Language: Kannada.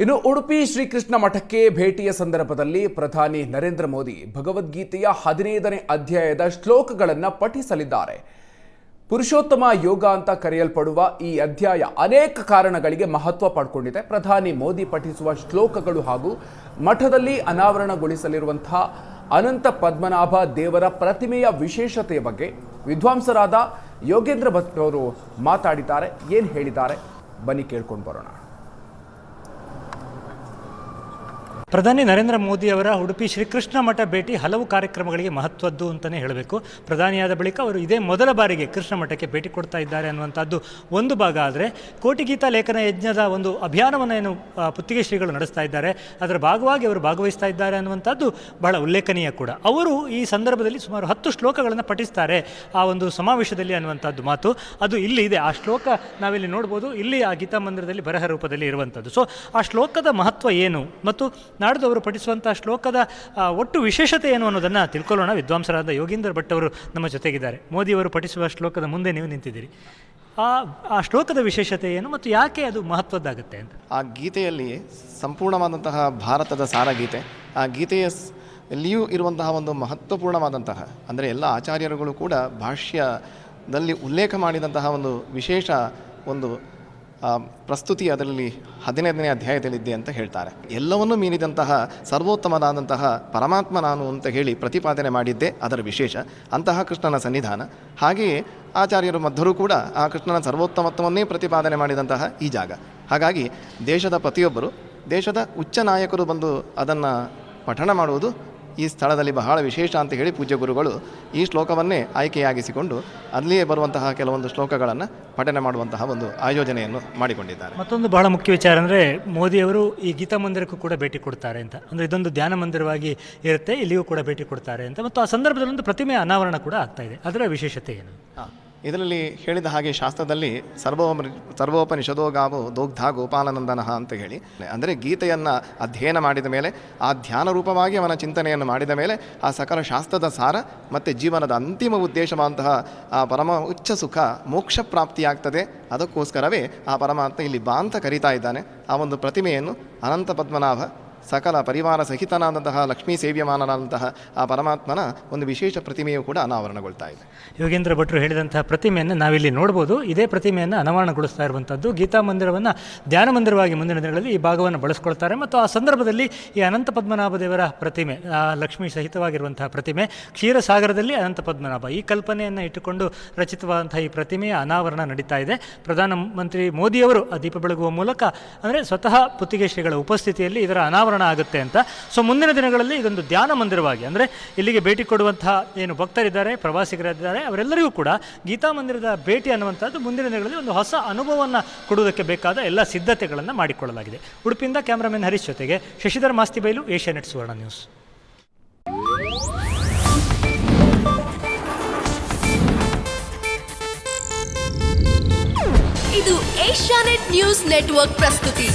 ಇನ್ನು ಉಡುಪಿ ಶ್ರೀಕೃಷ್ಣ ಮಠಕ್ಕೆ ಭೇಟಿಯ ಸಂದರ್ಭದಲ್ಲಿ ಪ್ರಧಾನಿ ನರೇಂದ್ರ ಮೋದಿ ಭಗವದ್ಗೀತೆಯ ಹದಿನೈದನೇ ಅಧ್ಯಾಯದ ಶ್ಲೋಕಗಳನ್ನು ಪಠಿಸಲಿದ್ದಾರೆ. ಪುರುಷೋತ್ತಮ ಯೋಗ ಅಂತ ಕರೆಯಲ್ಪಡುವ ಈ ಅಧ್ಯಾಯ ಅನೇಕ ಕಾರಣಗಳಿಗೆ ಮಹತ್ವ ಪಡ್ಕೊಂಡಿದೆ. ಪ್ರಧಾನಿ ಮೋದಿ ಪಠಿಸುವ ಶ್ಲೋಕಗಳು ಹಾಗೂ ಮಠದಲ್ಲಿ ಅನಾವರಣಗೊಳಿಸಲಿರುವಂತಹ ಅನಂತ ಪದ್ಮನಾಭ ದೇವರ ಪ್ರತಿಮೆಯ ವಿಶೇಷತೆಯ ಬಗ್ಗೆ ವಿದ್ವಾಂಸರಾದ ಯೋಗೇಂದ್ರ ಭಟ್ ಅವರು ಮಾತಾಡಿದ್ದಾರೆ. ಏನು ಹೇಳಿದ್ದಾರೆ? ಬನ್ನಿ ಕೇಳ್ಕೊಂಡು ಬರೋಣ. ಪ್ರಧಾನಿ ನರೇಂದ್ರ ಮೋದಿ ಅವರ ಉಡುಪಿ ಶ್ರೀಕೃಷ್ಣ ಮಠ ಭೇಟಿ ಹಲವು ಕಾರ್ಯಕ್ರಮಗಳಿಗೆ ಮಹತ್ವದ್ದು ಅಂತಲೇ ಹೇಳಬೇಕು. ಪ್ರಧಾನಿಯಾದ ಬಳಿಕ ಅವರು ಇದೇ ಮೊದಲ ಬಾರಿಗೆ ಕೃಷ್ಣ ಮಠಕ್ಕೆ ಭೇಟಿ ಕೊಡ್ತಾ ಇದ್ದಾರೆ ಅನ್ನುವಂಥದ್ದು ಒಂದು ಭಾಗ ಆದರೆ ಕೋಟಿಗೀತಾ ಲೇಖನ ಯಜ್ಞದ ಒಂದು ಅಭಿಯಾನವನ್ನು ಏನು ಪುತ್ತಿಗೆ ಶ್ರೀಗಳು ನಡೆಸ್ತಾ ಇದ್ದಾರೆ. ಅದರ ಭಾಗವಾಗಿ ಅವರು ಭಾಗವಹಿಸ್ತಾ ಇದ್ದಾರೆ ಅನ್ನುವಂಥದ್ದು ಬಹಳ ಉಲ್ಲೇಖನೀಯ ಕೂಡ. ಅವರು ಈ ಸಂದರ್ಭದಲ್ಲಿ ಸುಮಾರು ಹತ್ತು ಶ್ಲೋಕಗಳನ್ನು ಪಠಿಸ್ತಾರೆ ಆ ಒಂದು ಸಮಾವೇಶದಲ್ಲಿ ಅನ್ನುವಂಥದ್ದು ಮಾತು. ಅದು ಇಲ್ಲಿ ಇದೆ. ಆ ಶ್ಲೋಕ ನಾವಿಲ್ಲಿ ನೋಡ್ಬೋದು. ಇಲ್ಲಿ ಆ ಗೀತಾ ಮಂದಿರದಲ್ಲಿ ಬರಹ ರೂಪದಲ್ಲಿ ಇರುವಂಥದ್ದು. ಸೊ ಆ ಶ್ಲೋಕದ ಮಹತ್ವ ಏನು ಮತ್ತು ನಾಡ್ದು ಅವರು ಪಠಿಸುವಂಥ ಶ್ಲೋಕದ ಒಟ್ಟು ವಿಶೇಷತೆ ಏನು ಅನ್ನೋದನ್ನು ತಿಳ್ಕೊಳ್ಳೋಣ. ವಿದ್ವಾಂಸರಾದ ಯೋಗೀಂದ್ರ ಭಟ್ ಅವರು ನಮ್ಮ ಜೊತೆಗಿದ್ದಾರೆ. ಮೋದಿಯವರು ಪಠಿಸುವ ಶ್ಲೋಕದ ಮುಂದೆ ನೀವು ನಿಂತಿದ್ದೀರಿ. ಆ ಆ ಶ್ಲೋಕದ ವಿಶೇಷತೆ ಏನು ಮತ್ತು ಯಾಕೆ ಅದು ಮಹತ್ವದ್ದಾಗುತ್ತೆ ಅಂತ? ಆ ಗೀತೆಯಲ್ಲಿ ಸಂಪೂರ್ಣವಾದಂತಹ ಭಾರತದ ಸಾರಗೀತೆ, ಆ ಗೀತೆಯ ಎಲ್ಲಿಯೂ ಇರುವಂತಹ ಒಂದು ಮಹತ್ವಪೂರ್ಣವಾದಂತಹ, ಅಂದರೆ ಎಲ್ಲ ಆಚಾರ್ಯರುಗಳು ಕೂಡ ಭಾಷ್ಯದಲ್ಲಿ ಉಲ್ಲೇಖ ಮಾಡಿದಂತಹ ಒಂದು ವಿಶೇಷ ಒಂದು ಪ್ರಸ್ತುತಿ ಅದರಲ್ಲಿ ಹದಿನೈದನೇ ಅಧ್ಯಾಯದಲ್ಲಿದೆ ಅಂತ ಹೇಳ್ತಾರೆ. ಎಲ್ಲವನ್ನೂ ಮೀರಿದಂತಹ ಸರ್ವೋತ್ತಮನಾದಂತಹ ಪರಮಾತ್ಮ ನಾನು ಅಂತ ಹೇಳಿ ಪ್ರತಿಪಾದನೆ ಮಾಡಿದ್ದೇ ಅದರ ವಿಶೇಷ. ಅಂತಹ ಕೃಷ್ಣನ ಸನ್ನಿಧಾನ. ಹಾಗೆಯೇ ಆಚಾರ್ಯರು ಮಧ್ಯರೂ ಕೂಡ ಆ ಕೃಷ್ಣನ ಸರ್ವೋತ್ತಮತ್ವವನ್ನೇ ಪ್ರತಿಪಾದನೆ ಮಾಡಿದಂತಹ ಈ ಜಾಗ. ಹಾಗಾಗಿ ದೇಶದ ಪ್ರತಿಯೊಬ್ಬರು, ದೇಶದ ಉಚ್ಚ ನಾಯಕರು ಬಂದು ಅದನ್ನು ಪಠಣ ಮಾಡುವುದು ಈ ಸ್ಥಳದಲ್ಲಿ ಬಹಳ ವಿಶೇಷ ಅಂತ ಹೇಳಿ ಪೂಜ್ಯ ಗುರುಗಳು ಈ ಶ್ಲೋಕವನ್ನೇ ಆಯ್ಕೆಯಾಗಿಸಿಕೊಂಡು ಅಲ್ಲಿಯೇ ಬರುವಂತಹ ಕೆಲವೊಂದು ಶ್ಲೋಕಗಳನ್ನು ಪಠನೆ ಮಾಡುವಂತಹ ಒಂದು ಆಯೋಜನೆಯನ್ನು ಮಾಡಿಕೊಂಡಿದ್ದಾರೆ. ಮತ್ತೊಂದು ಬಹಳ ಮುಖ್ಯ ವಿಚಾರ ಅಂದರೆ ಮೋದಿಯವರು ಈ ಗೀತಾ ಮಂದಿರಕ್ಕೂ ಕೂಡ ಭೇಟಿ ಕೊಡ್ತಾರೆ ಅಂತ. ಅಂದರೆ ಇದೊಂದು ಧ್ಯಾನ ಮಂದಿರವಾಗಿ ಇರುತ್ತೆ ಇಲ್ಲಿಯೂ ಕೂಡ ಭೇಟಿ ಕೊಡ್ತಾರೆ ಅಂತ. ಮತ್ತು ಆ ಸಂದರ್ಭದಲ್ಲಿ ಒಂದು ಪ್ರತಿಮೆ ಅನಾವರಣ ಕೂಡ ಆಗ್ತಾ ಇದೆ. ಅದರ ವಿಶೇಷತೆ ಏನು? ಇದರಲ್ಲಿ ಹೇಳಿದ ಹಾಗೆ ಶಾಸ್ತ್ರದಲ್ಲಿ ಸರ್ವೋಮ ಸರ್ವೋಪನಿಷದೋ ಗಾವು ದೋಗ್ಧ ಗೋಪಾಲನಂದನಃ ಅಂತ ಹೇಳಿ. ಅಂದರೆ ಗೀತೆಯನ್ನು ಅಧ್ಯಯನ ಮಾಡಿದ ಮೇಲೆ, ಆ ಧ್ಯಾನ ರೂಪವಾಗಿ ಅವನ ಚಿಂತನೆಯನ್ನು ಮಾಡಿದ ಮೇಲೆ, ಆ ಸಕಲ ಶಾಸ್ತ್ರದ ಸಾರ ಮತ್ತು ಜೀವನದ ಅಂತಿಮ ಉದ್ದೇಶವಾದಂತಹ ಆ ಪರಮ ಉಚ್ಚ ಸುಖ ಮೋಕ್ಷ ಪ್ರಾಪ್ತಿಯಾಗ್ತದೆ. ಅದಕ್ಕೋಸ್ಕರವೇ ಆ ಪರಮಾತ್ಮ ಇಲ್ಲಿ ಬಾ ಅಂತ ಕರೀತಾ ಇದ್ದಾನೆ. ಆ ಒಂದು ಪ್ರತಿಮೆಯನ್ನು ಅನಂತ ಪದ್ಮನಾಭ ಸಕಲ ಪರಿವಾರ ಸಹಿತನಾದಂತಹ ಲಕ್ಷ್ಮೀ ಸೇವ್ಯಮಾನನಾದಂತಹ ಆ ಪರಮಾತ್ಮನ ಒಂದು ವಿಶೇಷ ಪ್ರತಿಮೆಯು ಕೂಡ ಅನಾವರಣಗೊಳ್ತಾ ಇದೆ. ಯೋಗೇಂದ್ರ ಭಟ್ರು ಹೇಳಿದಂತಹ ಪ್ರತಿಮೆಯನ್ನು ನಾವಿಲ್ಲಿ ನೋಡ್ಬೋದು. ಇದೇ ಪ್ರತಿಮೆಯನ್ನು ಅನಾವರಣಗೊಳಿಸ್ತಾ ಇರುವಂಥದ್ದು. ಗೀತಾ ಮಂದಿರವನ್ನು ಧ್ಯಾನ ಮಂದಿರವಾಗಿ ಮುಂದಿನ ದಿನಗಳಲ್ಲಿ ಈ ಭಾಗವನ್ನು ಬಳಸ್ಕೊಳ್ತಾರೆ. ಮತ್ತು ಆ ಸಂದರ್ಭದಲ್ಲಿ ಈ ಅನಂತ ಪದ್ಮನಾಭ ದೇವರ ಪ್ರತಿಮೆ ಲಕ್ಷ್ಮೀ ಸಹಿತವಾಗಿರುವಂತಹ ಪ್ರತಿಮೆ, ಕ್ಷೀರಸಾಗರದಲ್ಲಿ ಅನಂತ ಪದ್ಮನಾಭ. ಈ ಕಲ್ಪನೆಯನ್ನು ಇಟ್ಟುಕೊಂಡು ರಚಿತವಾದಂತಹ ಈ ಪ್ರತಿಮೆಯ ಅನಾವರಣ ನಡೀತಾ ಇದೆ. ಪ್ರಧಾನಮಂತ್ರಿ ಮೋದಿಯವರು ಆ ದೀಪ ಬೆಳಗುವ ಮೂಲಕ, ಅಂದರೆ ಸ್ವತಃ ಪುತ್ತಿಗೆ ಶ್ರೀಗಳ ಉಪಸ್ಥಿತಿಯಲ್ಲಿ ಇದರ ಅನಾವರಣ ಆಗುತ್ತೆ ಅಂತ. ಸೊ ಮುಂದಿನ ದಿನಗಳಲ್ಲಿ ಇದೊಂದು ಧ್ಯಾನ ಮಂದಿರವಾಗಿ, ಅಂದರೆ ಇಲ್ಲಿಗೆ ಭೇಟಿ ಕೊಡುವಂತಹ ಏನು ಭಕ್ತರಿದ್ದಾರೆ, ಪ್ರವಾಸಿಗರಿದ್ದಾರೆ, ಅವರೆಲ್ಲರಿಗೂ ಕೂಡ ಗೀತಾ ಮಂದಿರದ ಭೇಟಿ ಅನ್ನುವಂಥದ್ದು ಮುಂದಿನ ದಿನಗಳಲ್ಲಿ ಒಂದು ಹೊಸ ಅನುಭವವನ್ನು ಕೊಡುವುದಕ್ಕೆ ಬೇಕಾದ ಎಲ್ಲ ಸಿದ್ಧತೆಗಳನ್ನು ಮಾಡಿಕೊಳ್ಳಲಾಗಿದೆ. ಉಡುಪಿಯಿಂದ ಕ್ಯಾಮ್ರಾಮನ್ ಹರೀಶ್ ಜೊತೆಗೆ ಶಶಿಧರ್ ಮಾಸ್ತಿ ಬೈಲು ಏಷ್ಯಾನೆಟ್ ಸುವರ್ಣ ನ್ಯೂಸ್. ಇದು ಏಷ್ಯಾನೆಟ್ ನ್ಯೂಸ್ ನೆಟ್ವರ್ಕ್ ಪ್ರಸ್ತುತಿ.